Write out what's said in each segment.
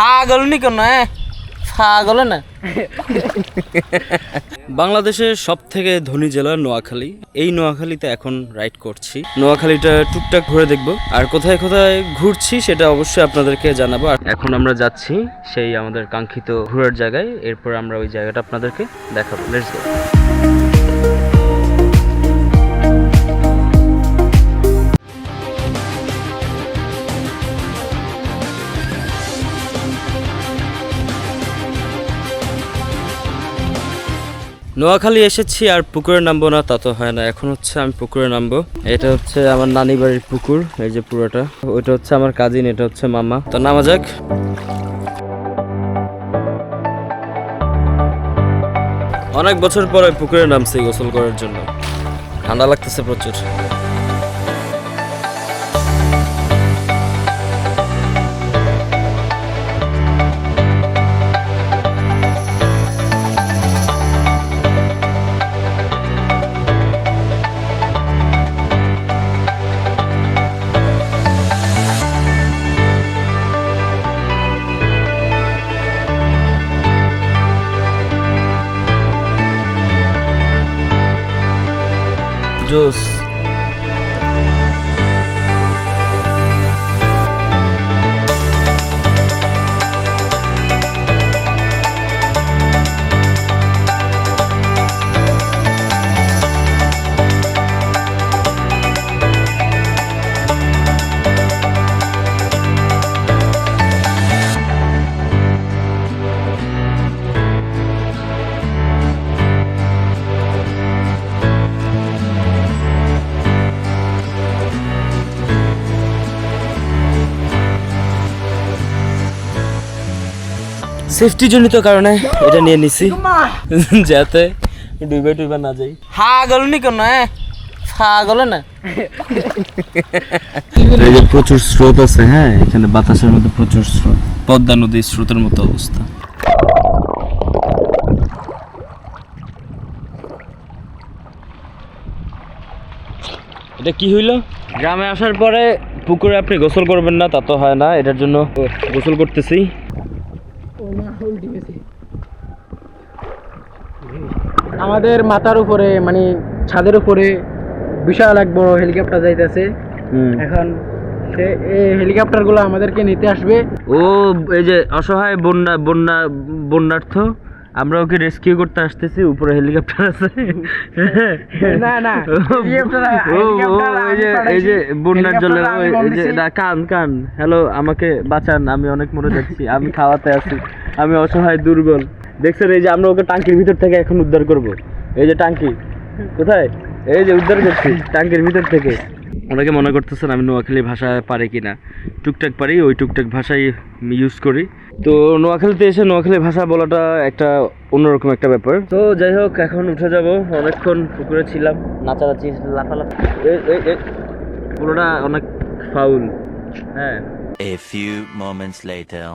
পাগল নি কেন পাগল না। বাংলাদেশের সব থেকে ধনী জেলা নোয়াখালী। এই নোয়াখালীতে এখন রাইড করছি। নোয়াখালীটা টুকটাক ঘুরে দেখব। আর কোথায় কোথায় ঘুরছি সেটা অবশ্যই আপনাদেরকে জানাব। আর এখন আমরা যাচ্ছি সেই আমাদের কাঙ্ক্ষিত ঘোরার জায়গায়। এরপর আমরা ওই জায়গাটা আপনাদেরকে দেখাবো। লেটস গো নোয়াখালী এসেছি আর পুকুরে নামবো না, তা তো হয় না। এখন হচ্ছে আমি পুকুরে নামবো। এটা হচ্ছে আমার নানি বাড়ির পুকুর, এই যে পুরোটা। ওইটা হচ্ছে আমার কাজিন, এটা হচ্ছে মামা। তো নামা যাক। অনেক বছর পরে পুকুরে নামছি গোসল করার জন্য। ঠান্ডা লাগতেছে প্রচুর। 就是 সেফটি জনিত কারণে এটা নিয়ে নিছি। যাতে ডুবে টুবে না যাই। পাগল নি কেন পাগল না। এই যে প্রচুর স্রোত আছে হ্যাঁ? এখানে বাতাসের মধ্যে প্রচুর স্রোত। পদ্মা নদীর স্রোতের মতো অবস্থা। এটা কি হইল? গ্রামে আসার পরে পুকুরে আপনি গোসল করবেন না তা তো হয় না। এটার জন্য গোসল করতেছি। আমাদের মাথার উপরে মানে ছাদের উপরে বিশাল এক বড় হেলিকপ্টার যাইতেছে। এখন সে এই হেলিকপ্টারগুলো আমাদেরকে নিতে আসবে। ও এই যে অসহায় বন্যা বন্যা বন্যার্থ। আমরা ওকে রেস্কিউ করতে আসতেছি উপরে হেলিকপ্টার আছে। না না এই যে এই যে বন্যার ওই- এই যে কান কান। হ্যালো আমাকে বাঁচান আমি অনেক মরে যাচ্ছি আমি খাওয়াতে আছি আমি অসহায় দুর্বল। দেখছেন এই যে আমরা ওকে টাঙ্কির ভিতর থেকে এখন উদ্ধার করব। এই যে টাঙ্কি কোথায়? এই যে উদ্ধার করছি টাঙ্কির ভিতর থেকে। অনেকে মনে করতেছেন আমি নোয়াখালী ভাষা পারি কিনা। টুকটাক পারি ওই টুকটাক ভাষাই ইউজ করি। তো নোয়াখালীতে এসে নোয়াখালী ভাষা বলাটা একটা অন্যরকম একটা ব্যাপার। তো যাই হোক, এখন উঠে যাব। অনেকক্ষণ পুকুরে ছিলাম। নাচানাচি, লাফালাফি। পুরোটা অনেক ফাউল হ্যাঁ।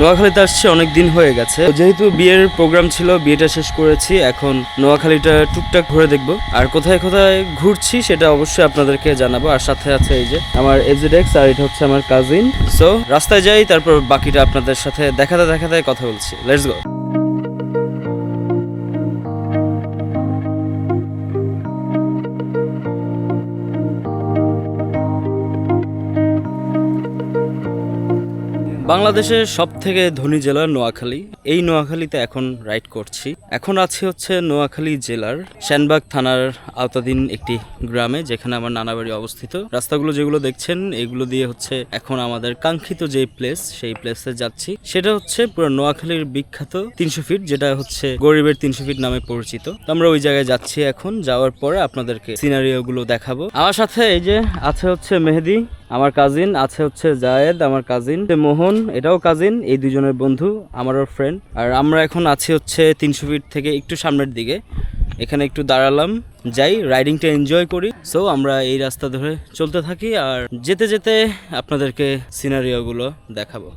নোয়াখালীতে আসছে, অনেক দিন হয়ে গেছে। যেহেতু বিয়ের প্রোগ্রাম ছিল, বিয়েটা শেষ করেছি, এখন নোয়াখালীটা টুকটাক ঘুরে দেখব। আর কোথায় কোথায় ঘুরছি সেটা অবশ্যই আপনাদেরকে জানাব। আর সাথে আছে এই যে আমার এক্স আর এটা হচ্ছে আমার কাজিন সো রাস্তায় যাই, তারপর বাকিটা আপনাদের সাথে দেখাতে দেখাতে কথা বলছি। লেটস গো বাংলাদেশের সব থেকে ধনী জেলা নোয়াখালী। এই নোয়াখালীতে এখন রাইড করছি। এখন আছে হচ্ছে নোয়াখালী জেলার শ্যানবাগ থানার আওতাধীন একটি গ্রামে, যেখানে আমার নানা বাড়ি অবস্থিত। রাস্তাগুলো যেগুলো দেখছেন, এগুলো দিয়ে হচ্ছে এখন আমাদের কাঙ্ক্ষিত যে প্লেস, সেই প্লেসে যাচ্ছি। সেটা হচ্ছে পুরো নোয়াখালীর বিখ্যাত তিনশো ফিট, যেটা হচ্ছে গরিবের তিনশো ফিট নামে পরিচিত। আমরা ওই জায়গায় যাচ্ছি এখন। যাওয়ার পরে আপনাদেরকে সিনারিও গুলো দেখাবো। আমার সাথে এই যে আছে হচ্ছে মেহেদি, আমার কাজিন আছে হচ্ছে জায়েদ, আমার কাজিন মোহন এটাও কাজিন এই দুজনের বন্ধু, আমারও ফ্রেন্ড আর আমরা এখন আছি হচ্ছে তিনশো ফিট থেকে একটু সামনের দিকে। এখানে একটু দাঁড়ালাম, যাই রাইডিংটা এনজয় করি। সো আমরা এই রাস্তা ধরে চলতে থাকি আর যেতে যেতে আপনাদেরকে সিনারিওগুলো দেখাবো।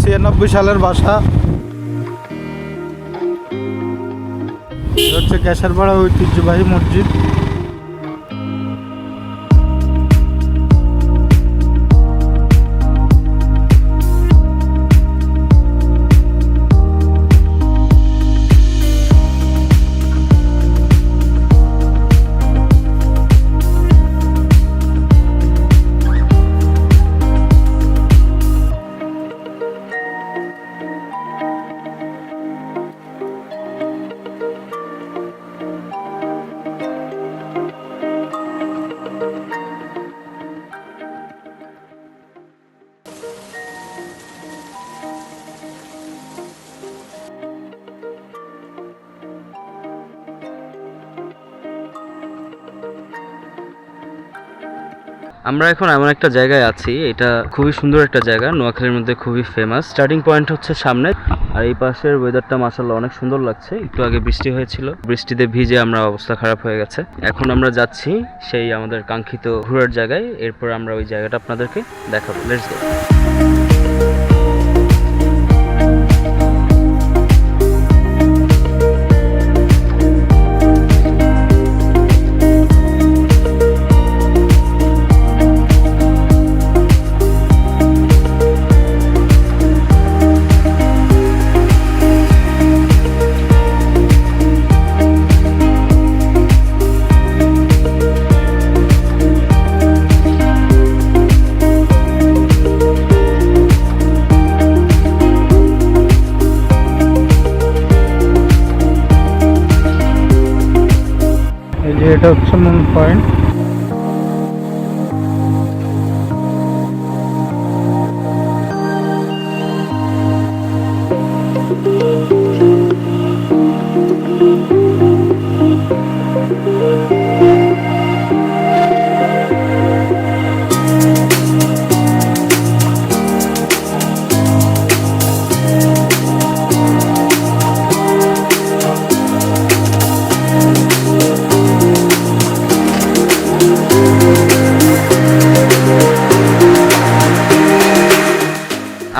ছিয়ানব্বই সালের বাসা। হচ্ছে কেশারপাড়া ঐতিহ্যবাহী মসজিদ। আমরা এখন এমন একটা জায়গায় আছি, এটা খুবই সুন্দর একটা জায়গা, নোয়াখালীর মধ্যে খুবই ফেমাস স্টার্টিং পয়েন্ট হচ্ছে সামনে, আর এই পাশের ওয়েদারটা মাসাল্লাহ অনেক সুন্দর লাগছে, একটু আগে বৃষ্টি হয়েছিল, বৃষ্টিতে ভিজে আমরা অবস্থা খারাপ হয়ে গেছে। এখন আমরা যাচ্ছি সেই আমাদের কাঙ্ক্ষিত ঘোরার জায়গায়, এরপর আমরা ওই জায়গাটা আপনাদেরকে দেখাবো। লেটস গো এটা হচ্ছে মূল পয়েন্ট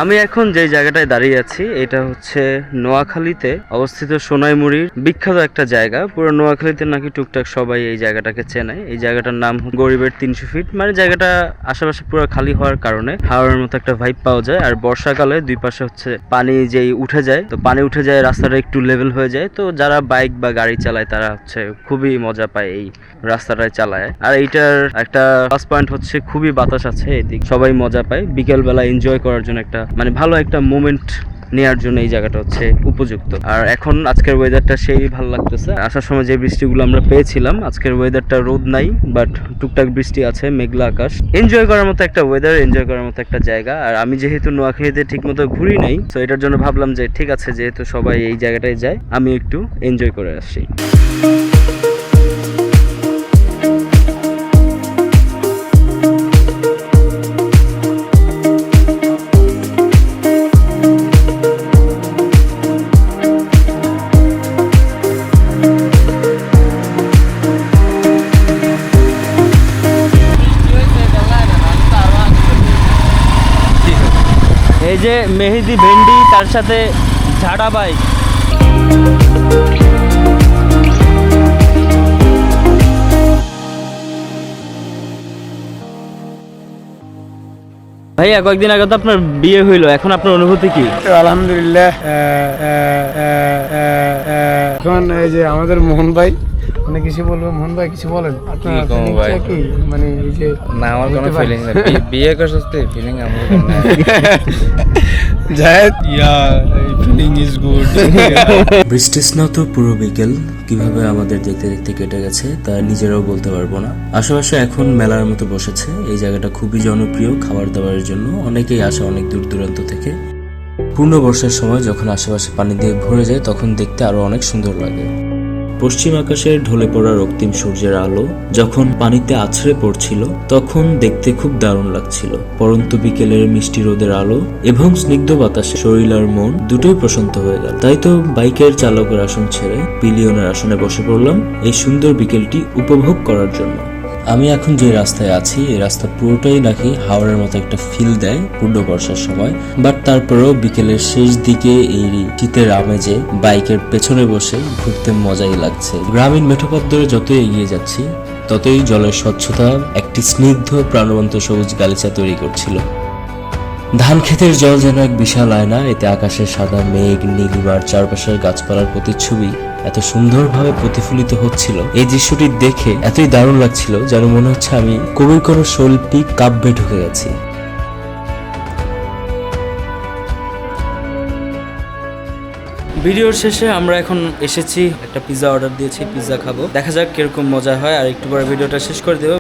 আমি এখন যে জায়গাটায় দাঁড়িয়ে আছি, এটা হচ্ছে নোয়াখালীতে অবস্থিত সোনাইমুড়ির বিখ্যাত একটা জায়গা। পুরো নোয়াখালীতে নাকি টুকটাক সবাই এই জায়গাটাকে চেনে। এই জায়গাটার নাম গরিবের তিনশো ফিট। মানে জায়গাটা আশেপাশে পুরো খালি হওয়ার কারণে হাওয়ার মতো একটা ভাইব পাওয়া যায়। আর বর্ষাকালে দুই পাশে হচ্ছে পানি যেই উঠে যায়, তো পানি উঠে যায়, রাস্তাটা একটু লেভেল হয়ে যায়। তো যারা বাইক বা গাড়ি চালায়, তারা হচ্ছে খুবই মজা পায় এই রাস্তাটায় চালায়। আর এইটার একটা প্লাস পয়েন্ট হচ্ছে খুবই বাতাস আছে এদিক। সবাই মজা পায়। বিকেল বেলা এনজয় করার জন্য একটা মানে ভালো একটা মোমেন্ট নেয়ার জন্য এই জায়গাটা হচ্ছে উপযুক্ত। আর এখন আজকের ওয়েদারটা সেই ভালো লাগতেছে। আসার সময় যে বৃষ্টিগুলো আমরা পেয়েছিলাম, আজকের ওয়েদারটা রোদ নাই বাট টুকটাক বৃষ্টি আছে, মেঘলা আকাশ। এনজয় করার মতো একটা ওয়েদার এনজয় করার মতো একটা জায়গা। আর আমি যেহেতু নোয়াখালীতে ঠিক মতো ঘুরি নাই তো এটার জন্য ভাবলাম যে ঠিক আছে, যেহেতু সবাই এই জায়গাটায় যায় আমি একটু এনজয় করে আসছি মেহেদি ভেন্ডি তার সাথে ঝাড়া বাইক ভাইয়া কয়েকদিন আগে তো আপনার বিয়ে হইল এখন আপনার অনুভূতি কি? আলহামদুলিল্লাহ আহ, আহ, আহ, আহ, আহ, এখন এই যে আমাদের মোহন ভাই মানে কিছু বলব? মোহন ভাই কিছু বলেন? আপনার কি মানে এই যে না আমার কোনো ফিলিং নেই। বিয়ে করছিস ফিলিং আমার Zahed yeah feeling is good বৃষ্টিস্নাত পুরো বিকেল। কীভাবে আমাদের দেখতে দেখতে কেটে গেছে তা নিজেরাও বলতে পারব না। আশেপাশে এখন মেলার মতো বসেছে। এই জায়গাটা খুবই জনপ্রিয় খাবার দাবারের জন্য। অনেকেই আসে অনেক দূর দূরান্ত থেকে। পূর্ণ বর্ষার সময় যখন আশেপাশে পানি দিয়ে ভরে যায় তখন দেখতে আরও অনেক সুন্দর লাগে। পশ্চিম আকাশের ঢলে পড়া রক্তিম সূর্যের আলো যখন পানিতে আছড়ে পড়ছিল, তখন দেখতে খুব দারুণ লাগছিল। পরন্তু বিকেলের মিষ্টি রোদের আলো এবং স্নিগ্ধ বাতাসে শরীর আর মন দুটোই প্রশান্ত হয়ে গেল। তাই তো বাইকের চালকের আসন ছেড়ে পিলিয়নের আসনে বসে পড়লাম এই সুন্দর বিকেলটি উপভোগ করার জন্য। আমি এখন যে রাস্তায় আছি, এই রাস্তা পুরোটাই নাকি হাওড়ার মতো একটা ফিল দেয় পূর্ণ বর্ষার সময়। বাট তারপরেও বিকেলের শেষ দিকে এই শীতের আমেজে বাইকের পেছনে বসে ঘুরতে মজাই লাগছে। গ্রামীণ মেঠোপথ ধরে যতই এগিয়ে যাচ্ছি, ততই জলের স্বচ্ছতা, একটি স্নিগ্ধ, প্রাণবন্ত সবুজ গালিচা তৈরি করছিল। ধান ক্ষেতের জল যেন এক বিশাল আয়না, এতে আকাশের সাদা মেঘ নীলিমার চারপাশের গাছপালার প্রতিচ্ছবি এত সুন্দরভাবে প্রতিফলিত হচ্ছিল। এই দৃশ্যটি দেখে এতই দারুণ লাগছিল যেন মনে হচ্ছে আমি কবির কোনো শৈল্পিক কাব্যে ঢুকে গেছি। ভিডিওর শেষে আমরা এখন এসেছি, একটা পিৎজা অর্ডার দিয়েছি পিৎজা খাব। দেখা যাক কীরকম মজা হয়, আর একটু পরে ভিডিওটা শেষ করে দেবো